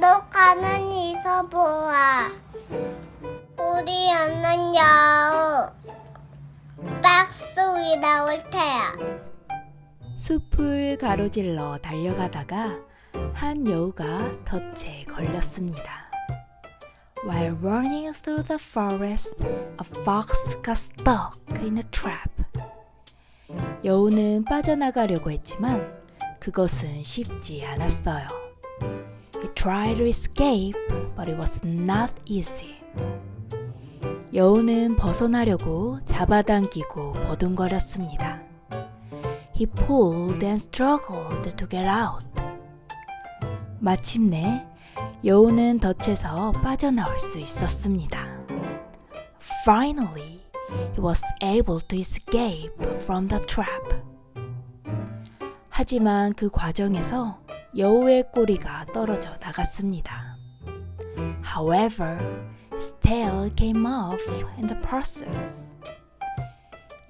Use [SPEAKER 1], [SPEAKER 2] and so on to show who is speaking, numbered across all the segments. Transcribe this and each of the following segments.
[SPEAKER 1] 낭독하는 이서보아 우리 없는 여우 박스 위에 올 테야
[SPEAKER 2] 숲을 가로질러 달려가다가 한 여우가 덫에 걸렸습니다. While running through the forest, a fox got stuck in a trap. 여우는 빠져나가려고 했지만 그것은 쉽지 않았어요. He tried to escape, but it was not easy. 여우는 벗어나려고 잡아당기고 버둥거렸습니다. He pulled and struggled to get out. 마침내 여우는 덫에서 빠져나올 수 있었습니다. Finally, he was able to escape from the trap. 하지만 그 과정에서 여우의 꼬리가 떨어져 나갔습니다. However, his tail came off in the process.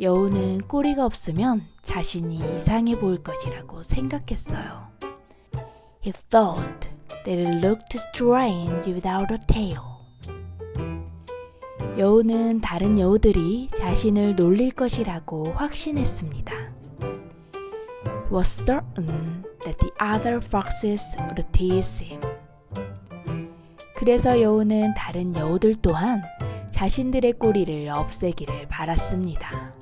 [SPEAKER 2] 여우는 꼬리가 없으면 자신이 이상해 보일 것이라고 생각했어요. He thought that it looked strange without a tail. 여우는 다른 여우들이 자신을 놀릴 것이라고 확신했습니다. He was certain that the other foxes would tease him. 그래서 여우는 다른 여우들 또한 자신들의 꼬리를 없애기를 바랐습니다.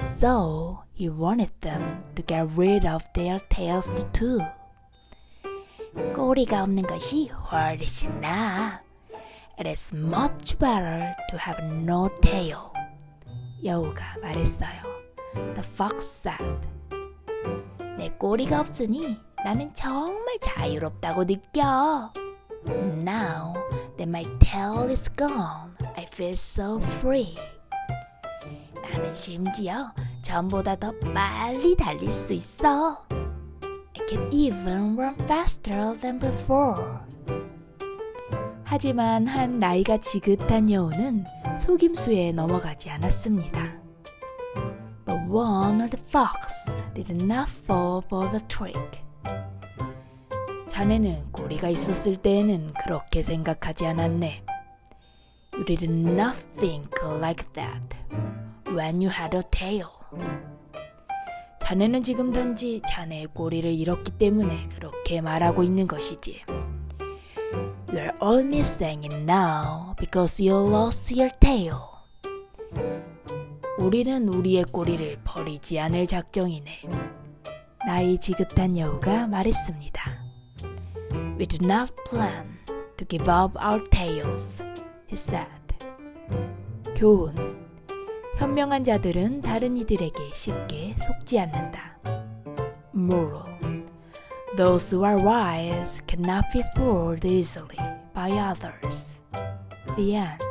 [SPEAKER 2] So he wanted them to get rid of their tails too. 꼬리가 없는 것이 훨씬 나아. It is much better to have no tail. 여우가 말했어요. The fox said. 내 꼬리가 없으니 나는 정말 자유롭다고 느껴. Now that my tail is gone, I feel so free. 나는 심지어 전보다 더 빨리 달릴 수 있어. I can even run faster than before. 하지만 한 나이가 지긋한 여우는 속임수에 넘어가지 않았습니다. But one of the fox did not fall for the trick. 자네는 꼬리가 있었을 때에는 그렇게 생각하지 않았네. You did not think like that when you had a tail. 자네는 지금 단지 자네의 꼬리를 잃었기 때문에 그렇게 말하고 있는 것이지. You're only saying it now because you lost your tail. 우리는 우리의 꼬리를 버리지 않을 작정이네. 나이 지긋한 여우가 말했습니다. We do not plan to give up our tails, he said. 교훈. 현명한 자들은 다른 이들에게 쉽게 속지 않는다. Moral. Those who are wise cannot be fooled easily by others. The end.